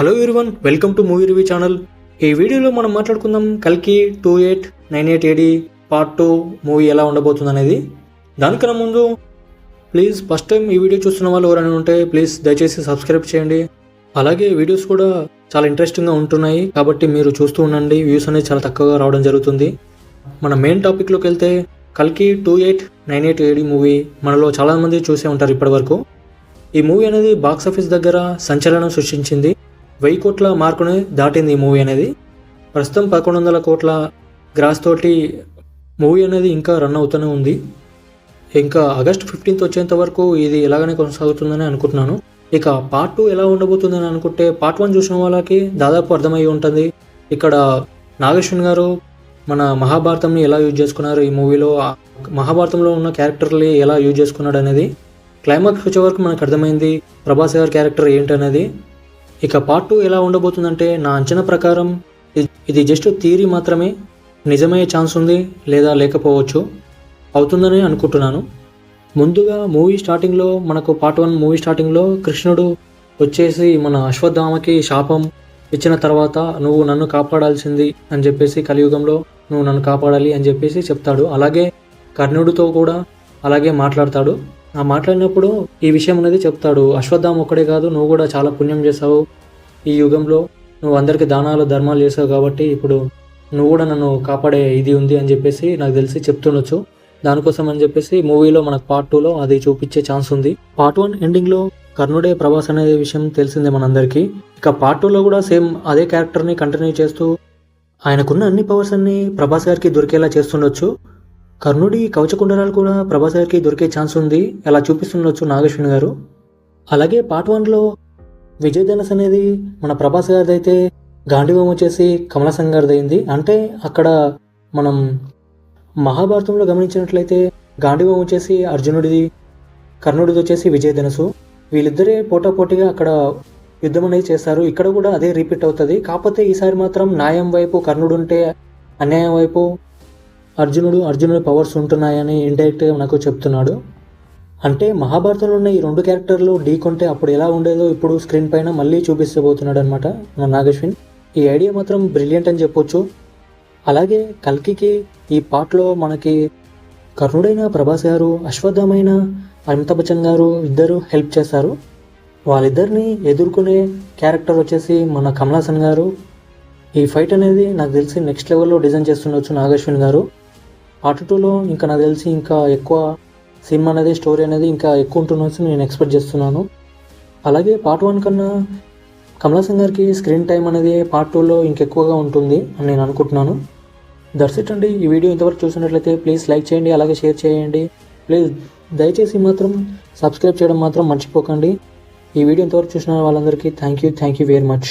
Hello everyone welcome to movie review channel ఈ వీడియోలో మనం మాట్లాడుకుందాం కల్కి two eight nine eight AD part two movie ఎలా ఉండబోతుంది అనేది దానికన్నా ముందు ప్లీజ్ ఫస్ట్ టైం ఈ వీడియో చూస్తున్న వాళ్ళు ఎవరైనా ఉంటే ప్లీజ్ దయచేసి సబ్స్క్రైబ్ చేయండి. అలాగే వీడియోస్ కూడా చాలా ఇంట్రెస్టింగ్గా ఉంటున్నాయి. కాబట్టి మీరు చూస్తూ ఉండండి. వ్యూస్ అనేది చాలా తక్కువగా రావడం జరుగుతుంది. మన మెయిన్ టాపిక్లోకి వెళ్తే కల్కి two eight nine eight AD movie మనలో చాలామంది చూసే ఉంటారు ఇప్పటివరకు. ఈ మూవీ అనేది బాక్స్ ఆఫీస్ దగ్గర సంచలనం సృష్టించింది. వెయ్యి కోట్ల మార్కుని దాటింది ఈ మూవీ అనేది. ప్రస్తుతం పదకొండు వందల కోట్ల గ్రాస్ తోటి మూవీ అనేది ఇంకా రన్ అవుతూనే ఉంది. ఇంకా ఆగస్ట్ ఫిఫ్టీన్త్ వచ్చేంత వరకు ఇది ఎలాగనే కొనసాగుతుందని అనుకుంటున్నాను. ఇక పార్ట్ టూ ఎలా ఉండబోతుందని అనుకుంటే పార్ట్ వన్ చూసిన వాళ్ళకి దాదాపు అర్థమై ఉంటుంది. ఇక్కడ నాగేశ్వన్ గారు మన మహాభారతంని ఎలా యూజ్ చేసుకున్నారు ఈ మూవీలో మహాభారతంలో ఉన్న క్యారెక్టర్ని ఎలా యూజ్ చేసుకున్నాడు అనేది క్లైమాక్స్ వచ్చే వరకు మనకు అర్థమైంది. ప్రభాస్ గారి క్యారెక్టర్ ఏంటనేది. ఇక పార్ట్ టూ ఎలా ఉండబోతుందంటే నా అంచనా ప్రకారం ఇది- జస్ట్ థియరీ మాత్రమే. నిజమయ్యే ఛాన్స్ ఉంది లేదా లేకపోవచ్చు అవుతుందని అనుకుంటున్నాను. ముందుగా మూవీ స్టార్టింగ్లో మనకు పార్ట్ వన్ మూవీ స్టార్టింగ్లో కృష్ణుడు వచ్చేసి మన అశ్వత్థామకి శాపం ఇచ్చిన తర్వాత నువ్వు నన్ను కాపాడాల్సింది అని చెప్పేసి కలియుగంలో నువ్వు నన్ను కాపాడాలి అని చెప్పేసి చెప్తాడు. అలాగే కర్ణుడితో కూడా అలాగే మాట్లాడతాడు. ఆ మాట్లాడినప్పుడు ఈ విషయం అనేది చెప్తాడు. అశ్వత్థామ ఒక్కడే కాదు నువ్వు కూడా చాలా పుణ్యం చేసావు ఈ యుగంలో నువ్వు అందరికీ దానాలు ధర్మాలు చేసావు కాబట్టి ఇప్పుడు నువ్వు కూడా నన్ను కాపాడే ఇది ఉంది అని చెప్పేసి నాకు తెలిసి చెప్తుండొచ్చు. దానికోసం అని చెప్పేసి మూవీలో మనకు పార్ట్ టూలో అది చూపించే ఛాన్స్ ఉంది. పార్ట్ వన్ ఎండింగ్లో కర్ణుడే ప్రభాస్ అనే విషయం తెలిసిందే మనందరికీ. ఇక పార్ట్ టూలో కూడా సేమ్ అదే క్యారెక్టర్ని కంటిన్యూ చేస్తూ ఆయనకున్న అన్ని పవర్స్ అన్ని ప్రభాస్ గారికి దొరికేలా చేస్తుండొచ్చు. కర్ణుడి కవచకుండరాలు కూడా ప్రభాస్ గారికి దొరికే ఛాన్స్ ఉంది. అలా చూపిస్తుండొచ్చు నాగేశ్వన్ గారు. అలాగే పార్ట్ వన్లో విజయ్ ధనస్ అనేది మన ప్రభాస్ గారిది అయితే గాంధీవం వచ్చేసి కమల గారిది అయింది అంటే అక్కడ మనం మహాభారతంలో గమనించినట్లయితే గాంధీవం వచ్చేసి అర్జునుడిది కర్ణుడిది వచ్చేసి విజయ్ ధనసు. వీళ్ళిద్దరే పోటాపోటీగా అక్కడ యుద్ధం అనేది చేస్తారు. ఇక్కడ కూడా అదే రిపీట్ అవుతుంది. కాకపోతే ఈసారి మాత్రం న్యాయం వైపు కర్ణుడు ఉంటే అన్యాయం వైపు అర్జునుడు అర్జునుడి పవర్స్ ఉంటున్నాయని ఇండైరెక్ట్గా నాకు చెప్తున్నాడు. అంటే మహాభారతంలో ఉన్న ఈ రెండు క్యారెక్టర్లు ఢీ కొంటే అప్పుడు ఎలా ఉండేదో ఇప్పుడు స్క్రీన్ పైన మళ్ళీ చూపిస్తబోతున్నాడు అనమాట మన నాగశ్విన్. ఈ ఐడియా మాత్రం బ్రిలియంట్ అని చెప్పొచ్చు. అలాగే కల్కికి ఈ పాటలో మనకి కర్ణుడైన ప్రభాస్ గారు అశ్వత్థమైన అమితాబ్ బచ్చన్ గారు ఇద్దరు హెల్ప్ చేశారు వాళ్ళిద్దరిని ఎదుర్కొనే క్యారెక్టర్ వచ్చేసి మన కమలాసన్ గారు. ఈ ఫైట్ అనేది నాకు తెలిసి నెక్స్ట్ లెవెల్లో డిజైన్ చేస్తుండొచ్చు నాగశ్విన్ గారు. పార్ట్ టూలో ఇంకా నాకు తెలిసి ఇంకా ఎక్కువ సినిమా అనేది స్టోరీ అనేది ఇంకా ఎక్కువ ఉంటుండొచ్చు నేను ఎక్స్పెక్ట్ చేస్తున్నాను. అలాగే పార్ట్ వన్ కన్నా కమలాసన్ గారికి స్క్రీన్ టైం అనేది పార్ట్ టూలో ఇంకెక్కువగా ఉంటుంది అని నేను అనుకుంటున్నాను. దట్స్ ఇట్ అండి. ఈ వీడియో ఇంతవరకు చూసినట్లయితే ప్లీజ్ లైక్ చేయండి అలాగే షేర్ చేయండి. ప్లీజ్ దయచేసి మాత్రం సబ్స్క్రైబ్ చేయడం మాత్రం మర్చిపోకండి. ఈ వీడియో ఇంతవరకు చూసిన వాళ్ళందరికీ thank you thank you very much.